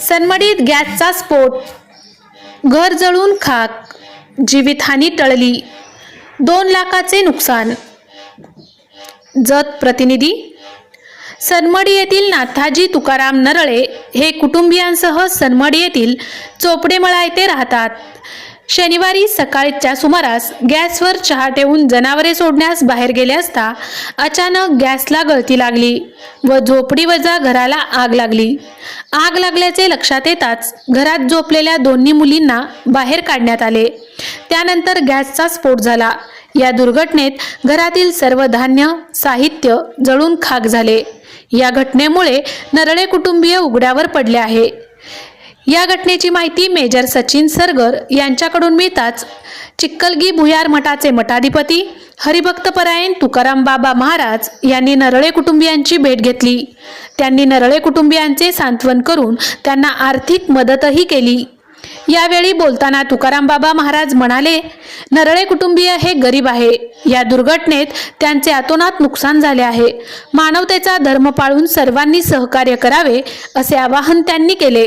सनमडीत गॅसचा स्फोट. घर जळून खाक. जीवितहानी टळली. दोन लाखाचे नुकसान. जत प्रतिनिधी. सनमडी येथील नाथाजी तुकाराम नरळे हे कुटुंबियांसह सनमडी येथील चोपडेमळा येथे राहतात. शनिवारी सकाळच्या सुमारास गॅसवर चहा ठेवून जनावरे सोडण्यास बाहेर गेले असता अचानक गॅसला गळती लागली व झोपडीवजा घराला आग लागली. आग लागल्याचे लक्षात येताच घरात झोपलेल्या दोन्ही मुलींना बाहेर काढण्यात आले. त्यानंतर गॅसचा स्फोट झाला. या दुर्घटनेत घरातील सर्व धान्य साहित्य जळून खाक झाले. या घटनेमुळे नरळे कुटुंबीय उघड्यावर पडले आहे. या घटनेची माहिती मेजर सचिन सरगर यांच्याकडून मिळताच चिक्कलगी भुयार मठाचे मठाधिपती हरिभक्तपरायण तुकाराम बाबा महाराज यांनी नरळे कुटुंबियांची भेट घेतली. त्यांनी नरळे कुटुंबियांचे सांत्वन करून त्यांना आर्थिक मदतही केली. यावेळी बोलताना तुकाराम बाबा महाराज म्हणाले नरळे कुटुंबीय हे गरीब आहे. या दुर्घटनेत त्यांचे अतोनात नुकसान झाले आहे. मानवतेचा धर्म पाळून सर्वांनी सहकार्य करावे असे आवाहन त्यांनी केले.